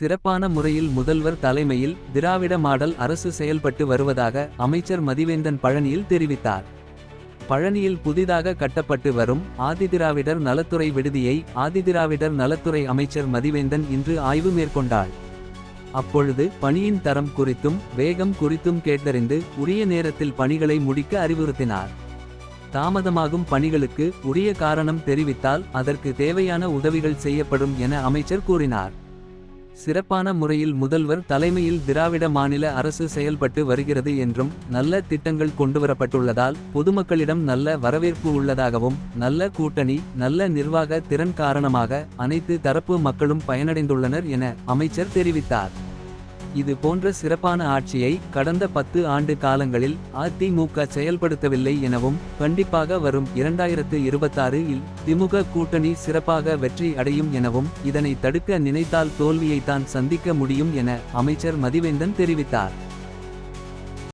சிறப்பான முறையில் முதல்வர் தலைமையில் திராவிட மாடல் அரசு செயல்பட்டு வருவதாக அமைச்சர் மதிவேந்தன் பழனியில் தெரிவித்தார். பழனியில் புதிதாக கட்டப்பட்டு வரும் ஆதிதிராவிடர் நலத்துறை விடுதியை ஆதிதிராவிடர் நலத்துறை அமைச்சர் மதிவேந்தன் இன்று ஆய்வு மேற்கொண்டாள் அப்பொழுது பணியின் தரம் குறித்தும் வேகம் குறித்தும் கேட்டறிந்து உரிய நேரத்தில் பணிகளை முடிக்க அறிவுறுத்தினார். தாமதமாகும் பணிகளுக்கு உரிய காரணம் தெரிவித்தால் அதற்கு தேவையான உதவிகள் செய்யப்படும் என அமைச்சர் கூறினார். சிறப்பான முறையில் முதல்வர் தலைமையில் திராவிட மாநில அரசு செயல்பட்டு வருகிறது என்றும் நல்ல திட்டங்கள் கொண்டுவரப்பட்டுள்ளதால் பொதுமக்களிடம் நல்ல வரவேற்பு உள்ளதாகவும் நல்ல கூட்டணி நல்ல நிர்வாக திறன் காரணமாக அனைத்து தரப்பு மக்களும் பயனடைந்துள்ளனர் என அமைச்சர் தெரிவித்தார். இது போன்ற சிறப்பான ஆட்சியை கடந்த பத்து ஆண்டு காலங்களில் அதிமுக செயல்படுத்தவில்லை எனவும் கண்டிப்பாக வரும் இரண்டாயிரத்து இருபத்தாறு இல் திமுக கூட்டணி சிறப்பாக வெற்றி அடையும் எனவும் இதனை தடுக்க நினைத்தால் தோல்வியைத்தான் சந்திக்க முடியும் என அமைச்சர் மதிவேந்தன் தெரிவித்தார்.